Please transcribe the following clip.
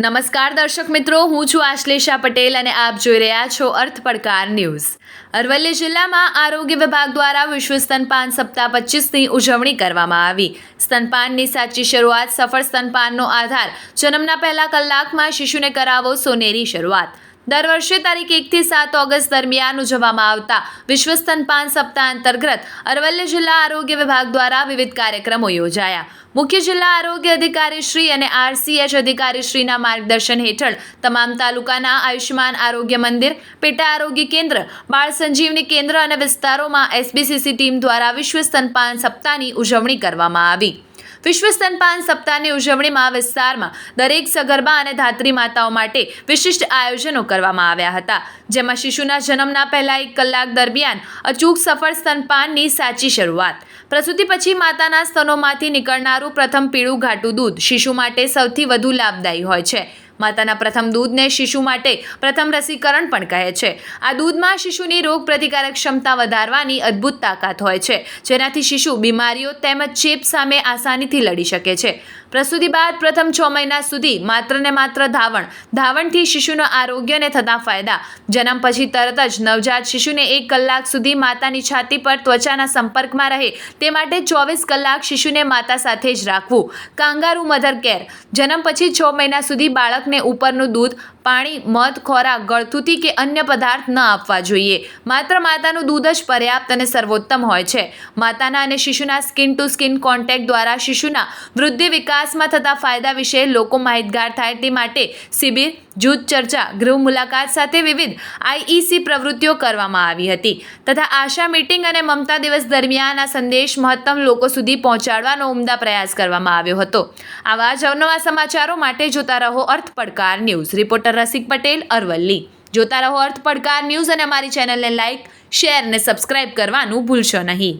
નમસ્કાર દર્શક મિત્રો, હું છું આશ્લેષા પટેલ અને આપ જોઈ રહ્યા છો અર્થ પડકાર ન્યૂઝ. અરવલ્લી જિલ્લામાં આરોગ્ય વિભાગ દ્વારા વિશ્વ સ્તનપાન સપ્તાહ પચીસની ઉજવણી કરવામાં આવી. સ્તનપાનની સાચી શરૂઆત સફળ સ્તનપાનનો આધાર જન્મના પહેલા કલાકમાં શિશુને કરાવો સોનેરી શરૂઆત. દર વર્ષે તારીખ એકથી સાત ઓગસ્ટ દરમિયાન ઉજવવામાં આવતા વિશ્વ સ્તનપાન સપ્તાહ અંતર્ગત અરવલ્લી જિલ્લા આરોગ્ય વિભાગ દ્વારા વિવિધ કાર્યક્રમો યોજાયા. મુખ્ય જિલ્લા આરોગ્ય અધિકારી શ્રી અને આરસીએચ અધિકારી શ્રીના માર્ગદર્શન હેઠળ તમામ તાલુકાના આયુષ્યમાન આરોગ્ય મંદિર, પેટા આરોગ્ય કેન્દ્ર, બાળ સંજીવની કેન્દ્ર અને વિસ્તારોમાં એસબીસીસી ટીમ દ્વારા વિશ્વ સ્તનપાન સપ્તાહની ઉજવણી કરવામાં આવી. વિશ્વ સ્તનપાન સપ્તાહની ઉજવણીમાં વિસ્તારમાં દરેક સગર્ભા અને ધાત્રી માતાઓ માટે વિશિષ્ટ આયોજનો કરવામાં આવ્યા હતા, જેમાં શિશુના જન્મના પહેલા એક કલાક દરમિયાન અચૂક સફળ સ્તનપાનની સાચી શરૂઆત, પ્રસૂતિ પછી માતાના સ્તનોમાંથી નીકળનારું પ્રથમ પીળું ઘાટું દૂધ શિશુ માટે સૌથી વધુ લાભદાયી હોય છે. માતાના પ્રથમ દૂધને શિશુ માટે પ્રથમ રસીકરણ પણ કહે છે. આ દૂધમાં શિશુની રોગ પ્રતિકારક ક્ષમતા વધારવાની અદ્ભુત તાકાત હોય છે. જેનાથી શિશુ બીમારીઓ તેમજ ચેપ સામે આસાનીથી લડી શકે છે. પ્રસૂતિ બાદ પ્રથમ છ મહિના સુધી માત્ર ને માત્ર ધાવણ, ધાવણથી શિશુના આરોગ્યને થતા ફાયદા. જન્મ પછી તરત જ નવજાત શિશુને એક કલાક સુધી માતાની છાતી પર ત્વચાના સંપર્કમાં રહે. તે માટે ચોવીસ કલાક શિશુને માતા સાથે જ રાખવું. Kangaroo mother care. જન્મ પછી છ મહિના સુધી બાળકને ઉપરનું દૂધ પાણી, મધ, ખોરાક ગળથુથી કે અન્ય પદાર્થ ન આપવા જોઈએ. માત્ર માતાનું દૂધ જ પર્યાપ્ત અને સર્વોત્તમ હોય છે. માતાના અને શિશુના સ્કિન ટુ સ્કિન કોન્ટેક્ટ દ્વારા શિશુના વૃદ્ધિ વિકાસમાં થતા ફાયદા વિશે લોકો માહિતગાર થાય તે માટે શિબિર, જૂથ ચર્ચા, ગૃહ મુલાકાત સાથે વિવિધ આઈઈસી પ્રવૃત્તિઓ કરવામાં આવી હતી તથા આશા મીટિંગ અને મમતા દિવસ દરમિયાન આ સંદેશ મહત્તમ લોકો સુધી પહોંચાડવાનો ઉમદા પ્રયાસ કરવામાં આવ્યો હતો. આવા જ અવનવા સમાચારો માટે જોતા રહો અર્થ પડકાર ન્યૂઝ. રિપોર્ટર રસિક પટેલ અરવલ્લી. જોતા રહો અર્થ પડકાર ન્યૂઝ અને અમારી ચેનલને લાઇક શેર અને સબસ્ક્રાઇબ કરવાનું ભૂલશો નહીં.